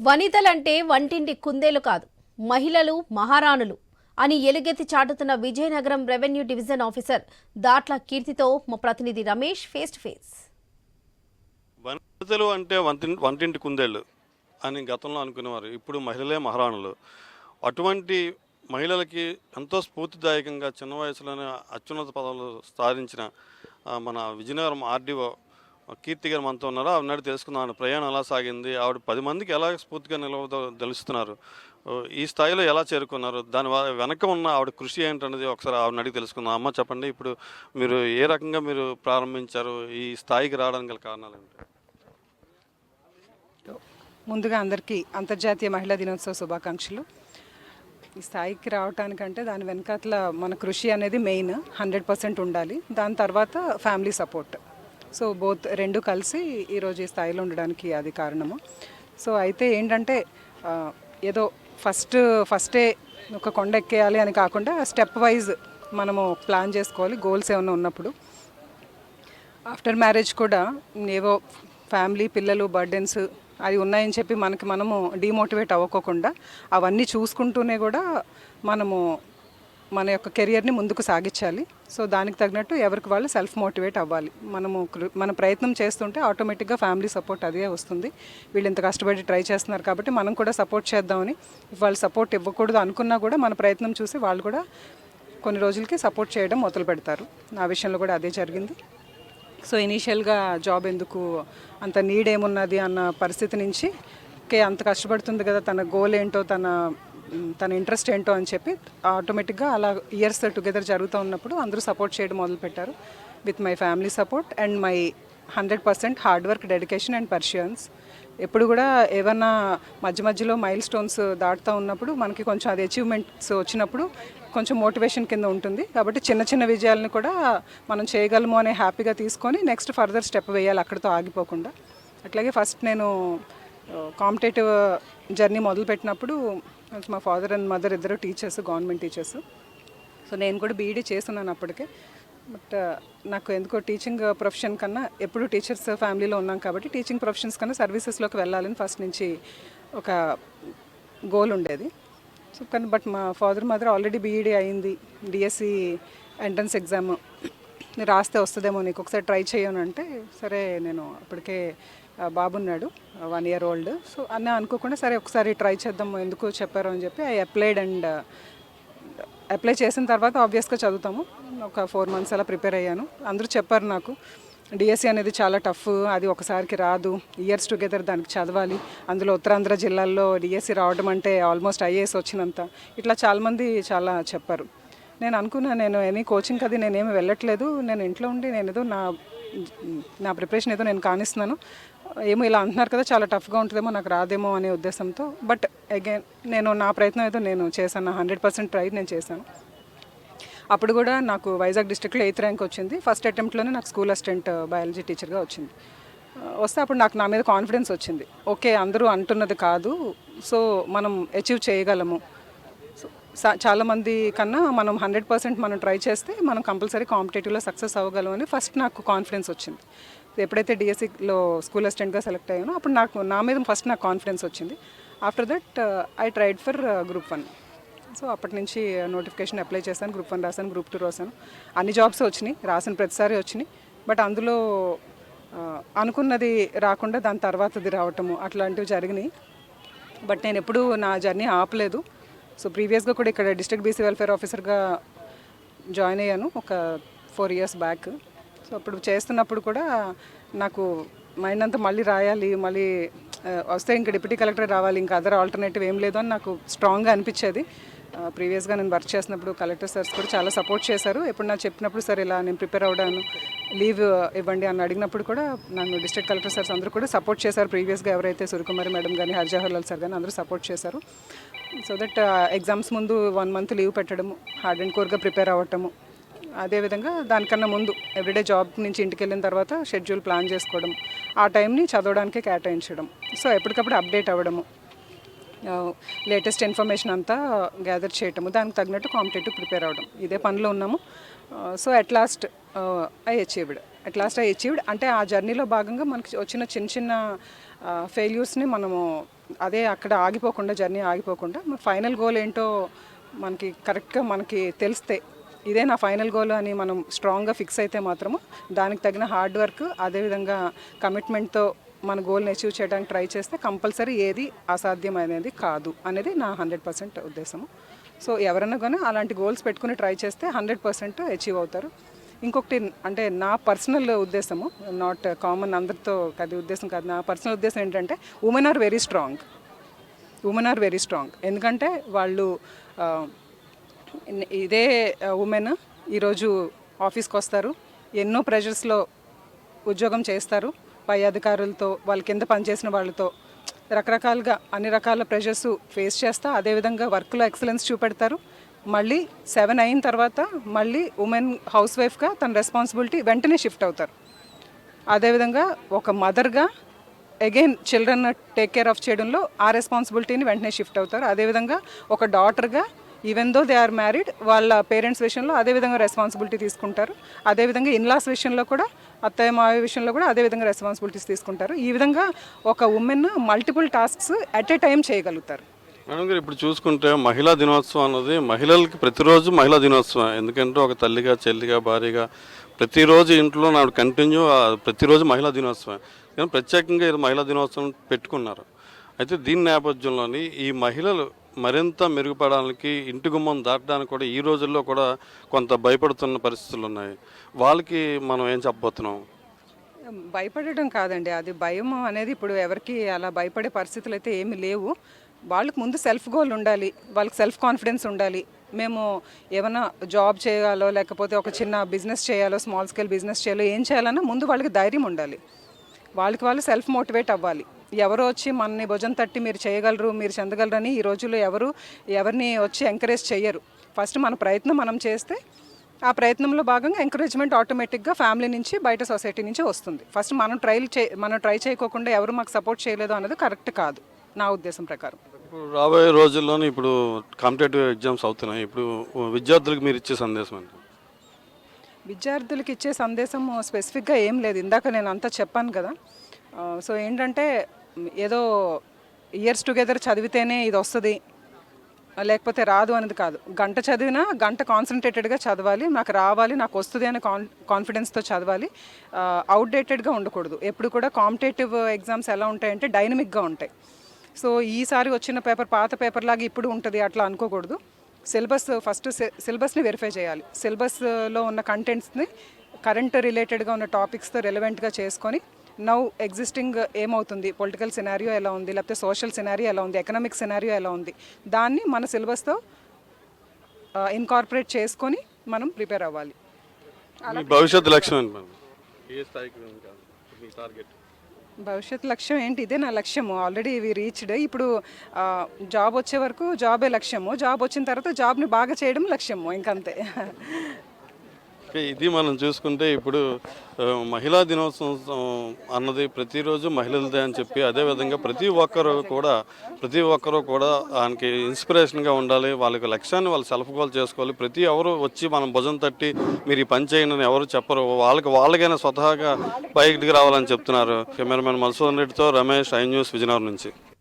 వనితలంటే వంటింటి కుందేలు కాదు. మహిళలు మహారాణులు అని ఎలుగెత్తి చాటుతున్న Vizianagaram revenue division officer Datla కీర్తితో మా ప్రతినిధి రమేష్ ఫేస్ టు ఫేస్. వనితలు అంటే వంటి వంటింటి కుందేళ్ళు అని గతంలో అనుకునేవారు. ఇప్పుడు మహిళలే మహారాణులు. అటువంటి మహిళలకి ఎంతో స్ఫూర్తిదాయకంగా చిన్న వయసులోనే అత్యున్నత పదవులు సాధించిన మన విజయనగరం ఆర్డీఓ కీర్తి గారు మనతో ఉన్నారు. ఆవిడ నాడు తెలుసుకుందాం ఆవిడ ప్రయాణం ఎలా సాగింది? ఆవిడ పది మందికి ఎలా స్ఫూర్తిగా నిలవదో తెలుస్తున్నారు. ఈ స్థాయిలో ఎలా చేరుకున్నారు? దాని వెనక ఉన్న ఆవిడ కృషి ఏంటన్నది ఒకసారి ఆవిడ అడిగి తెలుసుకుందాం. అమ్మ చెప్పండి ఇప్పుడు మీరు ఏ రకంగా మీరు ప్రారంభించారు? ఈ స్థాయికి రావడానికి గల కారణాలు ఏంటి ముందుగా అందరికీ అంతర్జాతీయ మహిళా దినోత్సవ శుభాకాంక్షలు. ఈ స్థాయికి రావటానికంటే దాని వెనకాతల మన కృషి అనేది మెయిన్ హండ్రెడ్ పర్సెంట్ ఉండాలి. దాని తర్వాత ఫ్యామిలీ సపోర్ట్. సో బోత్ రెండు కలిసి ఈరోజు ఈ స్థాయిలో ఉండడానికి అది కారణము. సో అయితే ఏంటంటే ఏదో ఫస్ట్ ఫస్టే ఒక కొండ ఎక్కేయాలి అని కాకుండా స్టెప్ వైజ్ మనము ప్లాన్ చేసుకోవాలి గోల్స్ ఏమైనా ఉన్నప్పుడు. ఆఫ్టర్ మ్యారేజ్ కూడా ఏవో ఫ్యామిలీ పిల్లలు బర్డెన్స్ అవి ఉన్నాయని చెప్పి మనకి మనము డిమోటివేట్ అవ్వకోకుండా అవన్నీ చూసుకుంటూనే కూడా మనము మన యొక్క కెరియర్ని ముందుకు సాగించాలి. సో దానికి తగినట్టు ఎవరికి వాళ్ళు సెల్ఫ్ మోటివేట్ అవ్వాలి. మనము మన ప్రయత్నం చేస్తుంటే ఆటోమేటిక్గా ఫ్యామిలీ సపోర్ట్ అదే వస్తుంది. వీళ్ళు ఇంత కష్టపడి ట్రై చేస్తున్నారు కాబట్టి మనం కూడా సపోర్ట్ చేద్దామని వాళ్ళు సపోర్ట్ ఇవ్వకూడదు అనుకున్నా కూడా మన ప్రయత్నం చూసి వాళ్ళు కూడా కొన్ని రోజులకి సపోర్ట్ చేయడం మొదలు పెడతారు. నా విషయంలో కూడా అదే జరిగింది. సో ఇనీషియల్గా జాబ్ ఎందుకు అంత నీడ్ ఏమున్నది అన్న పరిస్థితి నుంచి ఓకే అంత కష్టపడుతుంది కదా తన గోల్ ఏంటో తన తన ఇంట్రెస్ట్ ఏంటో అని చెప్పి ఆటోమేటిక్గా అలా ఇయర్స్ టుగెదర్ జరుగుతూ ఉన్నప్పుడు అందరూ సపోర్ట్ చేయడం మొదలుపెట్టారు. With my family support and my hundred percent hard work dedication and persistence. ఎప్పుడు కూడా ఏమన్నా మధ్య మధ్యలో మైల్ స్టోన్స్ దాటుతూ ఉన్నప్పుడు మనకి కొంచెం అది అచీవ్మెంట్స్ వచ్చినప్పుడు కొంచెం మోటివేషన్ కింద ఉంటుంది. కాబట్టి చిన్న చిన్న విజయాలను కూడా మనం చేయగలము అనే హ్యాపీగా తీసుకొని నెక్స్ట్ ఫర్దర్ స్టెప్ వేయాలి అక్కడితో ఆగిపోకుండా. అట్లాగే ఫస్ట్ నేను కాంపిటేటివ్ జర్నీ మొదలుపెట్టినప్పుడు మా ఫాదర్ అండ్ మదర్ ఇద్దరు టీచర్స్ గవర్నమెంట్ టీచర్స్ సో నేను కూడా బీఈడీ చేస్తున్నాను అప్పటికే. బట్ uh, నాకు ఎందుకో టీచింగ్ ప్రొఫెషన్ కన్నా ఎప్పుడు టీచర్స్ ఫ్యామిలీలో ఉన్నాం కాబట్టి టీచింగ్ ప్రొఫెషన్స్ కన్నా సర్వీసెస్లోకి వెళ్ళాలని ఫస్ట్ నుంచి ఒక గోల్ ఉండేది. సో కానీ బట్ మా ఫాదర్ మదర్ ఆల్రెడీ బీఈడీ అయింది. డిఎస్సి ఎంట్రన్స్ ఎగ్జామ్ రాస్తే వస్తుందేమో నీకు. ఒకసారి ట్రై చేయను అంటే సరే నేను అప్పటికే బాబున్నాడు వన్ ఇయర్ ఓల్డ్ సో అన్న అనుకోకుండా సరే ఒకసారి ట్రై చేద్దాం ఎందుకు చెప్పారు అని చెప్పి ఐ అప్లైడ్ అండ్ అప్లై చేసిన తర్వాత ఆబ్వియస్గా చదువుతాము. ఒక ఫోర్ మంత్స్ అలా ప్రిపేర్ అయ్యాను. అందరూ చెప్పారు నాకు డిఎస్సి అనేది చాలా టఫ్ అది ఒకసారికి రాదు ఇయర్స్ టుగెదర్ దానికి చదవాలి. అందులో ఉత్తరాంధ్ర జిల్లాల్లో డిఎస్సి రావడం అంటే ఆల్మోస్ట్ ఐఏఎస్ వచ్చినంత. ఇట్లా చాలామంది చాలా చెప్పారు. నేను అనుకున్నా నేను ఎనీ కోచింగ్ అది నేనేమి వెళ్ళట్లేదు. నేను ఇంట్లో ఉండి నేను ఏదో నా నా ప్రిపరేషన్ ఏదో నేను కానిస్తున్నాను. ఏమో ఇలా అంటున్నారు కదా చాలా టఫ్గా ఉంటుందేమో నాకు రాదేమో అనే ఉద్దేశంతో. బట్ అగైన్ నేను నా ప్రయత్నం ఏదో నేను చేశాను హండ్రెడ్ పర్సెంట్ ట్రై నేను చేశాను. అప్పుడు కూడా నాకు వైజాగ్ డిస్ట్రిక్ట్లో ఎయిత్ ర్యాంక్ వచ్చింది. ఫస్ట్ అటెంప్ట్లోనే నాకు స్కూల్ అసిస్టెంట్ బయాలజీ టీచర్గా వచ్చింది. Uh, వస్తే అప్పుడు నాకు నా మీద కాన్ఫిడెన్స్ వచ్చింది. ఓకే అందరూ అంటున్నది కాదు. సో మనం అచీవ్ చేయగలము. సో చాలామంది కన్నా మనం హండ్రెడ్ పర్సెంట్ మనం ట్రై చేస్తే మనం కంపల్సరీ కాంపిటేటివ్లో సక్సెస్ అవ్వగలం అని ఫస్ట్ నాకు కాన్ఫిడెన్స్ వచ్చింది. ఎప్పుడైతే డిఎస్సిలో స్కూల్ అసిస్టెంట్గా సెలెక్ట్ అయ్యానో అప్పుడు నాకు నా మీద ఫస్ట్ నాకు కాన్ఫిడెన్స్ వచ్చింది. After that I tried for group one so అప్పటి నుంచి uh, నోటిఫికేషన్ అప్లై చేశాను గ్రూప్ వన్ రాశాను గ్రూప్ టూ రాశాను. అన్ని జాబ్స్ వచ్చినాయి రాసిన ప్రతిసారి వచ్చినాయి. బట్ అందులో uh, అనుకున్నది రాకుండా దాని తర్వాతది రావటము అట్లాంటివి జరిగినాయి. బట్ నేను ఎప్పుడూ నా జర్నీ ఆపలేదు. సో ప్రీవియస్గా కూడా ఇక్కడ డిస్ట్రిక్ట్ బీసీ వెల్ఫేర్ ఆఫీసర్గా జాయిన్ అయ్యాను ఒక ఫోర్ ఇయర్స్ బ్యాక్ సో అప్పుడు చేస్తున్నప్పుడు కూడా నాకు మైండ్ అంతా మళ్ళీ రాయాలి మళ్ళీ వస్తే ఇంకా డిప్యూటీ కలెక్టర్ రావాలి ఇంకా అదర్ ఆల్టర్నేటివ్ ఏం లేదు అని నాకు స్ట్రాంగ్గా అనిపించేది. ప్రీవియస్గా నేను వర్క్ చేసినప్పుడు కలెక్టర్ సార్స్ కూడా చాలా సపోర్ట్ చేశారు. ఎప్పుడు నాకు చెప్పినప్పుడు సార్ ఇలా నేను ప్రిపేర్ అవ్వడాను లీవ్ ఇవ్వండి అని అడిగినప్పుడు కూడా నన్ను డిస్ట్రిక్ట్ కలెక్టర్ సార్స్ అందరూ కూడా సపోర్ట్ చేశారు. ప్రీవియస్గా ఎవరైతే సూర్యకుమారి మేడం కానీ హర్జవహర్లాల్ సార్ కానీ అందరూ సపోర్ట్ చేశారు. సో దట్ ఎగ్జామ్స్ ముందు వన్ మంత్ లీవ్ పెట్టడము హార్డ్ అండ్ కోర్గా ప్రిపేర్ అవ్వటము అదేవిధంగా దానికన్నా ముందు ఎవ్రీడే జాబ్ నుంచి ఇంటికి వెళ్ళిన తర్వాత షెడ్యూల్ ప్లాన్ చేసుకోవడం ఆ టైంని చదవడానికే కేటాయించడం. సో ఎప్పటికప్పుడు అప్డేట్ అవ్వడము. లేటెస్ట్ ఇన్ఫర్మేషన్ అంతా గ్యాదర్ చేయటము దానికి తగినట్టు కాంపిటేటివ్ ప్రిపేర్ అవ్వడం. ఇదే పనిలో ఉన్నాము. So at last I achieved. At last I achieved అంటే ఆ జర్నీలో భాగంగా మనకి వచ్చిన చిన్న చిన్న ఫెయిల్యూర్స్ని మనము అదే అక్కడ ఆగిపోకుండా జర్నీ ఆగిపోకుండా ఫైనల్ గోల్ ఏంటో మనకి కరెక్ట్గా మనకి తెలిస్తే ఇదే నా ఫైనల్ గోల్ అని మనం స్ట్రాంగ్గా ఫిక్స్ అయితే మాత్రము దానికి తగిన హార్డ్ వర్క్ అదేవిధంగా కమిట్మెంట్తో మన గోల్ని అచీవ్ చేయడానికి ట్రై చేస్తే కంపల్సరీ ఏది అసాధ్యం అనేది కాదు అనేది నా హండ్రెడ్ పర్సెంట్ ఉద్దేశము. సో ఎవరైనా కానీ అలాంటి గోల్స్ పెట్టుకుని ట్రై చేస్తే హండ్రెడ్ పర్సెంట్ అచీవ్ అవుతారు. ఇంకొకటి అంటే నా పర్సనల్ ఉద్దేశము నాట్ కామన్ అందరితో అది ఉద్దేశం కాదు. నా పర్సనల్ ఉద్దేశం ఏంటంటే women are very strong. Women are very strong. ఎందుకంటే వాళ్ళు ఇదే ఉమెన్ ఈరోజు ఆఫీస్కి వస్తారు ఎన్నో ప్రెషర్స్లో ఉద్యోగం చేస్తారు. పై అధికారులతో వాళ్ళ కింద పనిచేసిన వాళ్ళతో రకరకాలుగా అన్ని రకాల ప్రెషర్స్ ఫేస్ చేస్తా అదేవిధంగా వర్క్లో ఎక్సలెన్స్ చూపెడతారు. మళ్ళీ సెవెన్ అయిన తర్వాత మళ్ళీ ఉమెన్ హౌస్ వైఫ్గా తన రెస్పాన్సిబిలిటీ వెంటనే షిఫ్ట్ అవుతారు. అదేవిధంగా ఒక మదర్గా again children take care of చేయడంలో ఆ రెస్పాన్సిబిలిటీని వెంటనే షిఫ్ట్ అవుతారు. అదేవిధంగా ఒక డాటర్గా even though they are married వాళ్ళ పేరెంట్స్ విషయంలో అదేవిధంగా రెస్పాన్సిబిలిటీ తీసుకుంటారు. అదేవిధంగా ఇన్లాస్ విషయంలో కూడా అత్తయ్య మావయ్య విషయంలో కూడా అదే విధంగా రెస్పాన్సిబిలిటీస్ తీసుకుంటారు. ఈ విధంగా ఒక women multiple tasks at a time చేయగలుగుతారు. మేడం గారు ఇప్పుడు చూసుకుంటే మహిళా దినోత్సవం అన్నది మహిళలకి ప్రతిరోజు మహిళా దినోత్సవం. ఎందుకంటే ఒక తల్లిగా చెల్లిగా భార్యగా ప్రతిరోజు ఇంట్లో నాడు కంటిన్యూ ప్రతిరోజు మహిళా దినోత్సవం. కానీ ప్రత్యేకంగా ఇది మహిళా దినోత్సవం పెట్టుకున్నారు. అయితే దీని నేపథ్యంలోని ఈ మహిళలు మరింత మెరుగుపడడానికి ఇంటి గుమ్మం దాటడానికి కూడా ఈ రోజుల్లో కూడా కొంత భయపడుతున్న పరిస్థితులు ఉన్నాయి. వాళ్ళకి మనం ఏం చెప్పబోతున్నాం? భయపడటం కాదండి. అది భయం అనేది ఇప్పుడు ఎవరికి అలా భయపడే పరిస్థితులు అయితే ఏమీ లేవు. వాళ్ళకి ముందు సెల్ఫ్ గోల్ ఉండాలి. వాళ్ళకి సెల్ఫ్ కాన్ఫిడెన్స్ ఉండాలి. మేము ఏమైనా జాబ్ చేయాలో లేకపోతే ఒక చిన్న బిజినెస్ చేయాలో స్మాల్ స్కేల్ బిజినెస్ చేయాలో ఏం చేయాలన్నా ముందు వాళ్ళకి ధైర్యం ఉండాలి. వాళ్ళకి వాళ్ళు సెల్ఫ్ మోటివేట్ అవ్వాలి. ఎవరో వచ్చి మనని భుజం తట్టి మీరు చేయగలరు మీరు చెందగలరని ఈ రోజుల్లో ఎవరు ఎవరిని వచ్చి ఎంకరేజ్ చేయరు ఫస్ట్ మన ప్రయత్నం మనం చేస్తే ఆ ప్రయత్నంలో భాగంగా ఎంకరేజ్మెంట్ ఆటోమేటిక్గా ఫ్యామిలీ నుంచి బయట సొసైటీ నుంచి వస్తుంది. ఫస్ట్ మనం ట్రైల్ చే మనం ట్రై చేయకోకుండా ఎవరు మాకు సపోర్ట్ చేయలేదు అన్నది కరెక్ట్ కాదు నా ఉద్దేశం ప్రకారం. ఇప్పుడు రాబోయే రోజుల్లోనే ఇప్పుడు కాంపిటేటివ్ ఎగ్జామ్స్ అవుతున్నాయి. ఇప్పుడు విద్యార్థులకు మీరు ఇచ్చే సందేశం ఏంటి? విద్యార్థులకు ఇచ్చే సందేశం స్పెసిఫిక్గా ఏం లేదు. ఇందాక నేను అంతా చెప్పాను కదా. సో ఏంటంటే ఏదో ఇయర్స్ టుగెదర్ చదివితేనే ఇది వస్తుంది. లేకపోతే రాదు అనేది కాదు. గంట చదివినా గంట కాన్సన్ట్రేటెడ్గా చదవాలి. నాకు రావాలి నాకు వస్తుంది అనే కాన్ కాన్ఫిడెన్స్తో చదవాలి. అవుట్డేటెడ్గా ఉండకూడదు. ఎప్పుడు కూడా కాంపిటేటివ్ ఎగ్జామ్స్ ఎలా ఉంటాయంటే డైనమిక్గా ఉంటాయి. సో ఈసారి వచ్చిన పేపర్ పాత పేపర్ లాగా ఇప్పుడు ఉంటుంది. అట్లా అనుకోకూడదు. సిలబస్ ఫస్ట్ సిలబస్ని వెరిఫై చేయాలి. సిలబస్లో ఉన్న కంటెంట్స్ని కరెంట్ రిలేటెడ్గా ఉన్న టాపిక్స్తో రెలవెంట్గా చేసుకొని నౌ ఎగ్జిస్టింగ్ ఏమవుతుంది? పొలిటికల్ సినారియో ఎలా ఉంది? లేకపోతే సోషల్ సినారియో ఎలా ఉంది? ఎకనామిక్ సినారియో ఎలా ఉంది? దాన్ని మన సిలబస్తో ఇన్కార్పొరేట్ చేసుకొని మనం ప్రిపేర్ అవ్వాలి. మీ భవిష్యత్తు లక్ష్యం భవిష్యత్ లక్ష్యం ఏంటి? ఇదే నా లక్ష్యము. ఆల్రెడీ ఇవి రీచ్డ్ ఇప్పుడు జాబ్ వచ్చే వరకు జాబే లక్ష్యము. జాబ్ వచ్చిన తర్వాత జాబ్ని బాగా చేయడం లక్ష్యము. ఇంకంతే. ఇది మనం చూసుకుంటే ఇప్పుడు మహిళా దినోత్సవం అన్నది ప్రతిరోజు మహిళలదే అని చెప్పి అదేవిధంగా ప్రతి ఒక్కరు కూడా ప్రతి ఒక్కరు కూడా ఆయనకి ఇన్స్పిరేషన్గా ఉండాలి వాళ్ళకి లక్ష్యాన్ని వాళ్ళు సెల్ఫ్ గోల్ చేసుకోవాలి. ప్రతి ఎవరు వచ్చి మనం భుజం తట్టి మీరు ఈ పని చేయండి అని ఎవరు చెప్పరు. వాళ్ళకి వాళ్ళకైనా స్వతహాగా బయటికి రావాలని చెప్తున్నారు. కెమెరామెన్ మధుసూదన్ రెడ్డితో రమేష్ ఐ న్యూస్ విజయనగరం నుంచి.